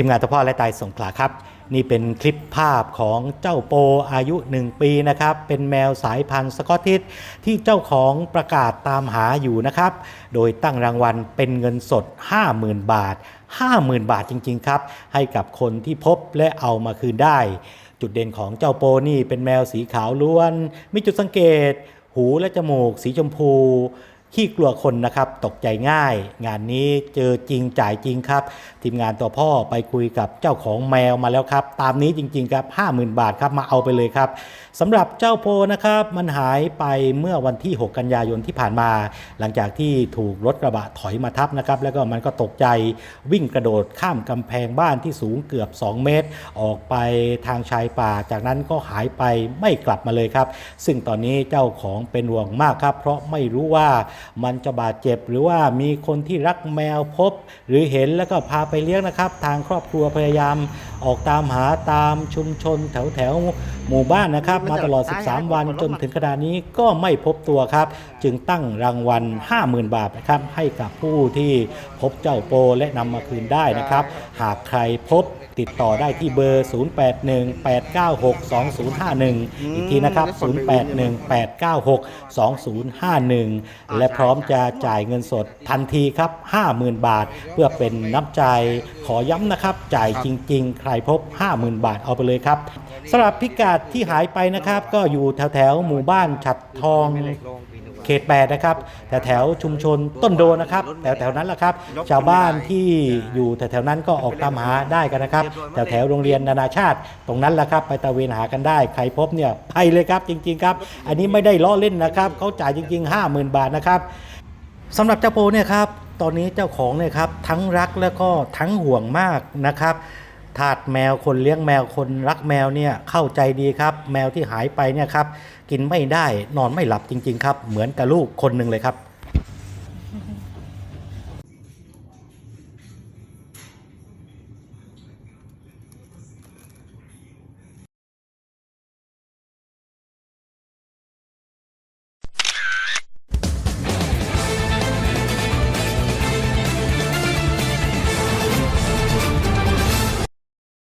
ทีมงานตะพ่อและตายสงขลาครับ นี่เป็นคลิปภาพของเจ้าโปอายุ 1 ปีนะครับ เป็นแมวสายพันธุ์สกอตติชที่เจ้าของประกาศตามหาอยู่นะครับ โดยตั้งรางวัลเป็นเงินสด 50,000 บาท 50,000 บาทจริง ๆ ครับ ให้กับคนที่พบและเอามาคืนได้ จุดเด่นของเจ้าโปนี่เป็นแมวสีขาวล้วน มีจุดสังเกต หูและจมูกสีชมพู ขี้กลัวคนนะครับตกใจง่าย งานนี้เจอจริงจ่ายจริงครับ ทีมงานตัวพ่อไปคุยกับเจ้าของแมวมาแล้วครับ ตามนี้จริงๆครับ 50,000 บาทครับมาเอาไปเลยครับสำหรับเจ้าโพนะครับ มันหายไปเมื่อวันที่ 6 กันยายนที่ผ่านมา หลังจากที่ถูกรถกระบะถอยมาทับนะครับ แล้วก็มันก็ตกใจวิ่งกระโดดข้ามกำแพงบ้านที่สูงเกือบ 2 เมตร ออกไปทางชายป่า จากนั้นก็หายไปไม่กลับมาเลยครับ ซึ่งตอนนี้เจ้าของเป็นห่วงมากครับ เพราะไม่รู้ว่ามันจะบาดเจ็บ หรือว่ามีคนที่รักแมวพบ หรือเห็นแล้วก็พาไปเลี้ยงนะครับ ทางครอบครัวพยายาม ออกตามหาตามชุมชนแถวแถวๆหมู่บ้านนะครับ มาตลอด 13 วันจนถึงขณะนี้ก็ไม่พบตัวครับ จึงตั้งรางวัล 50,000 บาทนะครับให้กับผู้ที่พบเจ้าโปและนำมาคืนได้นะครับ หากใครพบติดต่อได้ที่เบอร์ 0818962051 อีกทีนะครับ 0818962051 และพร้อมจะจ่ายเงินสดทันทีครับ 50,000 บาท เพื่อเป็นน้ำใจขอย้ำนะครับ จ่ายจริงๆใครพบ 50,000 บาทเอาไปเลยครับสำหรับพิกัดที่หายไปนะครับ ก็อยู่แถวๆหมู่บ้านฉัดทองเขตแปดนะครับแถวแถวๆชุมชนต้นโดนะครับแถวแถวๆนั้นแหละครับ ชาวบ้านที่อยู่แถวแถวๆนั้นก็ออกตามหาได้กันนะครับแถวแถวๆโรงเรียนนานาชาติ ตรงนั้นแหละครับ ไปตระเวนหากันได้ใครพบเนี่ยไปเลยครับจริง ๆ ครับ อันนี้ไม่ได้ล้อเล่นนะครับเขาจ่ายจริง ๆ 50,000 บาทนะครับสำหรับเจ้าโปเนี่ยครับตอนนี้เจ้าของเนี่ยครับทั้งรักแล้วก็ทั้งห่วงมากนะครับ ทาสแมวคนเลี้ยงแมวคนรักแมวเนี่ยเข้าใจดีครับ แมวที่หายไปเนี่ยครับกินไม่ได้นอนไม่หลับจริง ๆ ครับ เหมือนกับลูกคนหนึ่งเลยครับ